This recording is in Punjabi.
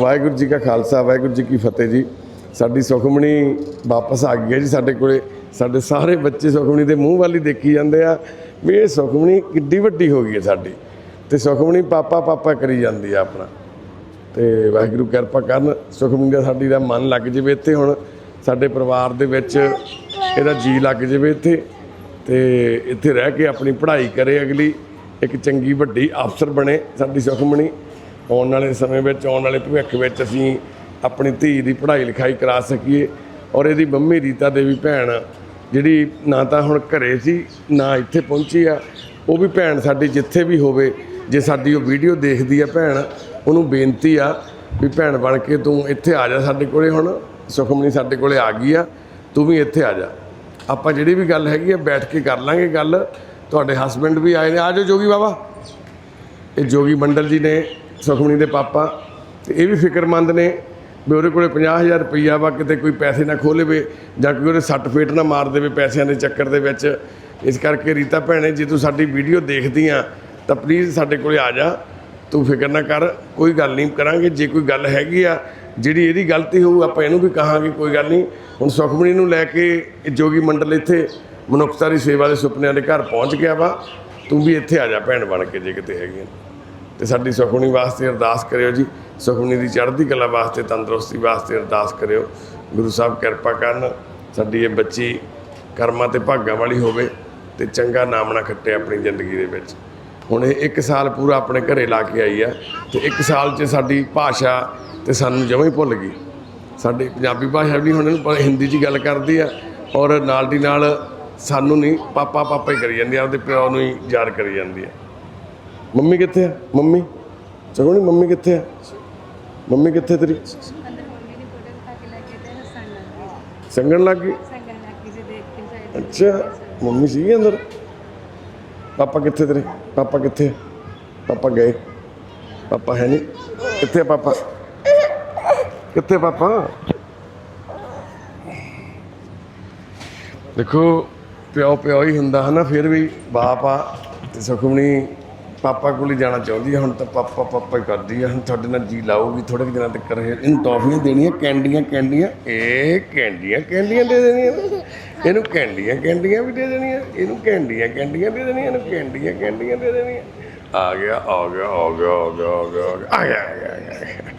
ਵਾਹਿਗੁਰੂ ਜੀ ਕਾ ਖਾਲਸਾ, ਵਾਹਿਗੁਰੂ ਜੀ ਕੀ ਫਤਿਹ ਜੀ। ਸਾਡੀ ਸੁਖਮਣੀ ਵਾਪਸ ਆ ਗਈ ਹੈ ਜੀ ਸਾਡੇ ਕੋਲੇ। ਸਾਡੇ ਸਾਰੇ ਬੱਚੇ ਸੁਖਮਣੀ ਦੇ ਮੂੰਹ ਵੱਲ ਹੀ ਦੇਖੀ ਜਾਂਦੇ ਆ ਵੀ ਇਹ ਸੁਖਮਣੀ ਕਿੱਡੀ ਵੱਡੀ ਹੋ ਗਈ ਹੈ ਸਾਡੀ। ਤੇ ਸੁਖਮਣੀ ਪਾਪਾ ਪਾਪਾ ਕਰੀ ਜਾਂਦੀ ਆ ਆਪਣਾ। ਤੇ ਵਾਹਿਗੁਰੂ ਕਿਰਪਾ ਕਰਨ ਸੁਖਮਨੀ ਦਾ ਸਾਡੀ ਦਾ ਮਨ ਲੱਗ ਜਾਵੇ ਇੱਥੇ ਹੁਣ। ਸਾਡੇ ਪਰਿਵਾਰ ਦੇ ਵਿੱਚ ਇਹਦਾ ਜੀ ਲੱਗ ਜਾਵੇ ਇੱਥੇ। ਤੇ ਇੱਥੇ ਰਹਿ ਕੇ ਆਪਣੀ ਪੜ੍ਹਾਈ ਕਰੇ ਅਗਲੀ। ਇੱਕ ਚੰਗੀ ਵੱਡੀ ਅਫਸਰ ਬਣੇ ਸਾਡੀ ਸੁਖਮਣੀ। ਆਉਣ ਵਾਲੇ ਸਮੇਂ ਵਿੱਚ, ਆਉਣ ਵਾਲੇ ਭਵਿੱਖ ਵਿੱਚ ਅਸੀਂ ਆਪਣੀ ਧੀ ਦੀ ਪੜ੍ਹਾਈ ਲਿਖਾਈ ਕਰਾ ਸਕੀਏ ਔਰ ਇਹਦੀ ਮੰਮੀ ਰੀਤਾ ਦੇਵੀ ਭੈਣ ਜਿਹੜੀ ਨਾ ਤਾਂ ਹੁਣ ਘਰੇ ਸੀ, ਨਾ ਇੱਥੇ ਪਹੁੰਚੀ ਆ, ਉਹ ਵੀ ਭੈਣ ਸਾਡੀ ਜਿੱਥੇ ਵੀ ਹੋਵੇ, ਜੇ ਸਾਡੀ ਉਹ ਵੀਡੀਓ ਦੇਖਦੀ ਆ ਭੈਣ, ਉਹਨੂੰ ਬੇਨਤੀ ਆ ਵੀ ਭੈਣ ਬਣ ਕੇ ਤੂੰ ਇੱਥੇ ਆ ਜਾ ਸਾਡੇ ਕੋਲੇ ਹੁਣ, ਸੁਖਮਨੀ ਸਾਡੇ ਕੋਲੇ ਆ ਗਈ ਆ, ਤੂੰ ਵੀ ਇੱਥੇ ਆ ਜਾ। ਆਪਾਂ ਜਿਹੜੀ ਵੀ ਗੱਲ ਹੈਗੀ ਆ, ਬੈਠ ਕੇ ਕਰ ਲਾਂਗੇ ਗੱਲ। ਤੁਹਾਡੇ ਹਸਬੰਡ ਵੀ ਆਏ ਨੇ। ਆ ਜਾਓ ਜੋਗੀ ਬਾਬਾ। ਇਹ ਜੋਗੀ ਮੰਡਲ ਜੀ ਨੇ ਸੁਖਮਣੀ ਦੇ ਪਾਪਾ। ਤੇ ਇਹ ਵੀ ਫਿਕਰਮੰਦ ਨੇ ਵੀ ਉਹਦੇ ਕੋਲੇ 50000 ਰੁਪਈਆ ਵਾ, ਕਿਤੇ ਕੋਈ ਪੈਸੇ ਨਾ ਖੋਹ ਲਵੇ ਜਾਂ ਕੋਈ ਉਹਦੇ ਸੱਟ ਫੇਟ ਨਾ ਮਾਰ ਦੇਵੇ ਪੈਸਿਆਂ ਦੇ ਚੱਕਰ ਦੇ ਵਿੱਚ। ਇਸ ਕਰਕੇ ਰੀਤਾ ਭੈਣੇ, ਜੇ ਤੂੰ ਸਾਡੀ ਵੀਡੀਓ ਦੇਖਦੀ ਆ, ਤਾਂ ਪਲੀਜ਼ ਸਾਡੇ ਕੋਲੇ ਆ ਜਾ। ਤੂੰ ਫਿਕਰ ਨਾ ਕਰ, ਕੋਈ ਗੱਲ ਨਹੀਂ, ਕਰਾਂਗੇ। ਜੇ ਕੋਈ ਗੱਲ ਹੈਗੀ ਆ, ਜਿਹੜੀ ਇਹਦੀ ਗਲਤੀ ਹੋਊ, ਆਪਾਂ ਇਹਨੂੰ ਵੀ ਕਹਾਂਗੇ, ਕੋਈ ਗੱਲ ਨਹੀਂ। ਹੁਣ ਸੁਖਮਣੀ ਨੂੰ ਲੈ ਕੇ ਜੋਗੀ ਮੰਡਲ ਇੱਥੇ ਮਨੁੱਖਤਾ ਦੀ ਸੇਵਾ ਦੇ ਸੁਪਨਿਆਂ ਦੇ ਘਰ ਪਹੁੰਚ ਗਿਆ ਵਾ। ਤੂੰ ਵੀ ਇੱਥੇ ਆ ਜਾ ਭੈਣ ਬਣ ਕੇ, ਜੇ ਕਿਤੇ ਹੈਗੀ ਆ ਤੇ ਸਾਡੀ ਸੁਖਮਣੀ ਵਾਸਤੇ ਅਰਦਾਸ ਕਰਿਓ ਜੀ। ਸੁਖਮਣੀ ਦੀ ਚੜ੍ਹਦੀ ਕਲਾ ਵਾਸਤੇ, ਤੰਦਰੁਸਤੀ ਵਾਸਤੇ ਅਰਦਾਸ ਕਰਿਓ। ਗੁਰੂ ਸਾਹਿਬ ਕਿਰਪਾ ਕਰਨ ਸਾਡੀ ਇਹ ਬੱਚੀ ਕਰਮਾਂ ਤੇ ਭਾਗਾਂ ਵਾਲੀ ਹੋਵੇ ਤੇ ਚੰਗਾ ਨਾਮ ਨਾ ਖੱਟੇ ਆਪਣੀ ਜ਼ਿੰਦਗੀ ਦੇ ਵਿੱਚ। ਹੁਣ ਇਹ 1 ਸਾਲ ਪੂਰਾ ਆਪਣੇ ਘਰੇ ਲਾ ਕੇ ਆਈ ਆ ਤੇ 1 ਸਾਲ 'ਚ ਸਾਡੀ ਭਾਸ਼ਾ ਤੇ ਸਾਨੂੰ ਜਮਾਂ ਹੀ ਭੁੱਲ ਗਈ। ਸਾਡੀ ਪੰਜਾਬੀ ਭਾਸ਼ਾ ਵੀ ਹੁਣ ਇਹਨੂੰ ਹਿੰਦੀ 'ਚ ਹੀ ਗੱਲ ਕਰਦੀ ਆ ਔਰ ਨਾਲ ਦੀ ਨਾਲ ਸਾਨੂੰ ਨਹੀਂ ਪਾਪਾ ਪਾਪਾ ਹੀ ਕਰੀ ਜਾਂਦੀ ਆ ਉਹਦੇ ਪਿਓ ਨੂੰ ਹੀ ਯਾਦ ਕਰੀ ਜਾਂਦੀ ਆ। ਮੰਮੀ ਕਿੱਥੇ ਆ? ਮੰਮੀ? ਚਗੋਣੀ ਮੰਮੀ ਕਿੱਥੇ ਆ? ਮੰਮੀ ਕਿੱਥੇ ਤੇਰੀ? ਸੰਗਣ ਲੱਗ ਗਈ? ਸੰਗਣ ਲੱਗ ਗਈ ਜੇ ਦੇਖ ਕੇ ਸਾਈਡ ਅੱਛਾ ਮੰਮੀ ਸੀਗੀ ਅੰਦਰ? ਪਾਪਾ ਕਿੱਥੇ ਤੇਰੇ? ਪਾਪਾ ਕਿੱਥੇ? ਪਾਪਾ ਗਏ। ਪਾਪਾ ਹੈ ਨਹੀਂ ਕਿੱਥੇ ਪਾਪਾ? ਕਿੱਥੇ ਪਾਪਾ? ਦੇਖੋ ਪਿਓ ਪਿਓ ਹੀ ਹੁੰਦਾ ਹੈ ਨਾ ਫਿਰ ਵੀ ਬਾਪ ਆ ਤੇ ਸੁਖਮਣੀ ਪਾਪਾ ਕੋਲ ਹੀ ਜਾਣਾ ਚਾਹੁੰਦੀ ਹੈ ਹੁਣ ਤਾਂ ਪਾਪਾ ਪਾਪਾ ਹੀ ਕਰਦੀ ਹੈ ਹੁਣ ਤੁਹਾਡੇ ਨਾਲ ਜੀ ਲਾਊਗੀ ਥੋੜੇ ਦਿਨਾਂ ਤੱਕ ਰਹੇ, ਇਹਨੂੰ ਟੌਫੀਆਂ ਦੇਣੀਆਂ, ਕੈਂਡੀਆਂ ਕੈਂਡੀਆਂ, ਇਹ ਕੈਂਡੀਆਂ ਕੈਂਡੀਆਂ ਦੇ ਦੇਣੀਆਂ ਇਹਨੂੰ ਕੈਂਡੀਆਂ ਕੈਂਡੀਆਂ ਵੀ ਦੇ ਦੇਣੀਆਂ, ਇਹਨੂੰ ਕੈਂਡੀਆਂ ਕੈਂਡੀਆਂ ਦੇ ਦੇਣੀਆਂ, ਇਹਨੂੰ ਕੈਂਡੀਆਂ ਕੈਂਡੀਆਂ ਦੇ ਦੇਣੀਆਂ। ਆ ਗਿਆ ਆ ਗਿਆ ਆ ਗਿਆ ਆ ਗਿਆ ਆ ਗਿਆ ਆ ਗਿਆ, ਆ ਆ